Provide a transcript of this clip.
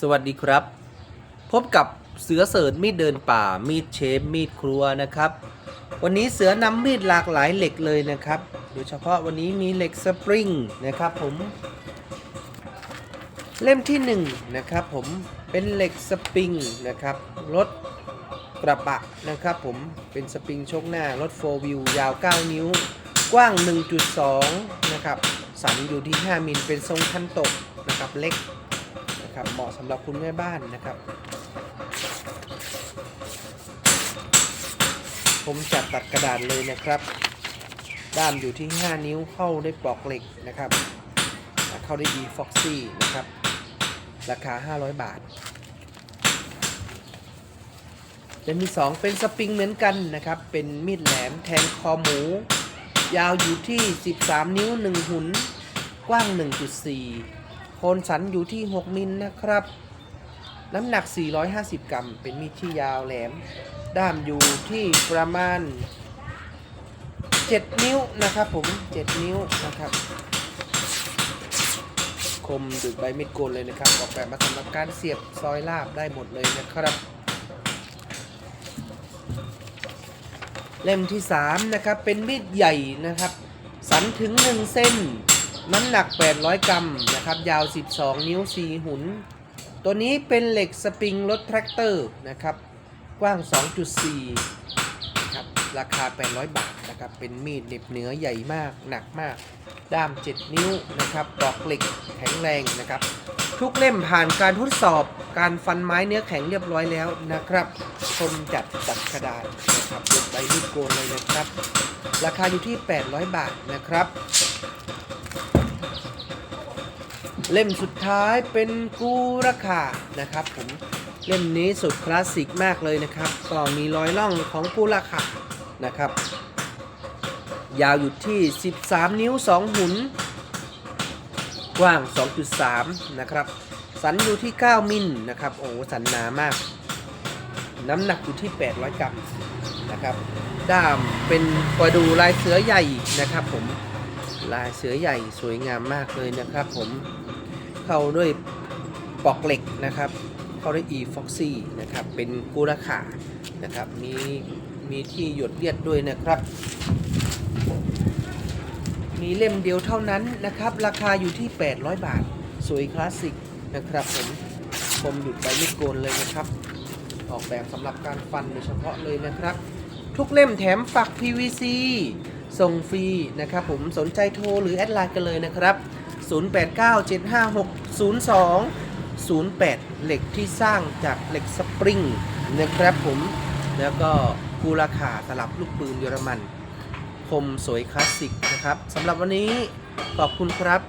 สวัสดีครับ พบกับเสือเสิร์ชมีดเดินป่า มีดเชฟมีดครัวนะครับ วันนี้เสือนำมีดหลากหลายเหล็กเลยนะครับ โดยเฉพาะวันนี้มีเหล็กสปริงนะครับผม เล่มที่1นงนะครับผมเป็นเหล็กสปริงนะครับรถกระบะนะครับผมเป็นสปริงชกหน้ารถ4วิวยาว 9 นิ้ว กว้าง 1.2 นะครับสันอยู่ที่ 5มิลเป็นทรงคันตกนะครับเล็ก นะครับเหมาะสำหรับคุณแม่บ้านนะครับ ผมจัดตัดกระดาษเลยนะครับ ด้ามอยู่ที่ 5 นิ้วเข้าได้ปลอกเหล็กนะครับ เข้าได้ e foxy นะครับ ราคา 500 บาทจะมี2เป็นสปริงเหมือนกันนะครับ เป็นมีดแหลมแทงคอหมู ยาวอยู่ที่ 13 นิ้ว 1 หุน กว้าง 1.4 โคนสันอยู่ที่ 6 มิลนะครับ น้ำหนัก 450 กรัม เป็นมีดที่ยาวแหลม ด้ามอยู่ที่ประมาณ 7 นิ้วนะครับผม 7 นิ้วนะครับคมดึกใบมีดโกนเลยนะครับ ออกแบบมาสำหรับการเสียบซอยลาบได้หมดเลยนะครับ เล่มที่ 3 นะครับ เป็นมีดใหญ่นะครับ สันถึง 1 เส้น น้ำหนัก 800 กรัมนะครับ ยาว 12 นิ้ว 4 หุน ตัวนี้เป็นเหล็กสปริงรถแทรกเตอร์นะครับ กว้าง 2.4นะครับ ราคา 800 บาทนะครับ เป็นมีดเหน็บเนื้อใหญ่มาก หนักมาก ด้าม 7 นิ้วนะครับปลอกเหล็กแข็งแรงนะครับ ทุกเล่มผ่านการทดสอบ การฟันไม้เนื้อแข็งเรียบร้อยแล้วนะครับ คมจัดตัดกระดาษนะครับยกใบมีดโกนเลยนะครับ ราคาอยู่ที่ 800 บาทนะครับ เล่มสุดท้ายเป็นกูราคานะครับผมเล่มนี้สุดคลาสสิกมากเลยนะครับก็มีรอยล่องของกูราคานะครับ ยาวอยู่ที่ 13 นิ้ว 2 หุน กว้าง 2.3 นะครับ สันอยู่ที่ 9 มิลนะครับโอ้สันหนามาก น้ำหนักอยู่ที่ 800 กรัมนะครับด้ามเป็นประดูลายเสือใหญ่นะครับผมลายเสือใหญ่สวยงามมากเลยนะครับผม เข้าด้วยปลอกเหล็กนะครับ เข้าด้วย e foxy นะครับ เป็นกูราขานะครับ มีมีที่หยดเลียดด้วยนะครับ มีเล่มเดียวเท่านั้นนะครับ ราคาอยู่ที่ 800 บาท สวยคลาสสิกนะครับผมคมหยุดใบมีดโกนเลยนะครับ ออกแบบสำหรับการฟันโดยเฉพาะเลยนะครับ ทุกเล่มแถมฝัก PVC ส่งฟรีนะครับผมสนใจโทรหรือแอดไลน์กันเลยนะครับ 0897560208 เหล็กที่สร้างจากเหล็กสปริงนะครับผม แล้วก็กูราคาตลับลูกปืนเยอรมัน คมสวยคลาสสิกนะครับสำหรับวันนี้ขอบคุณครับ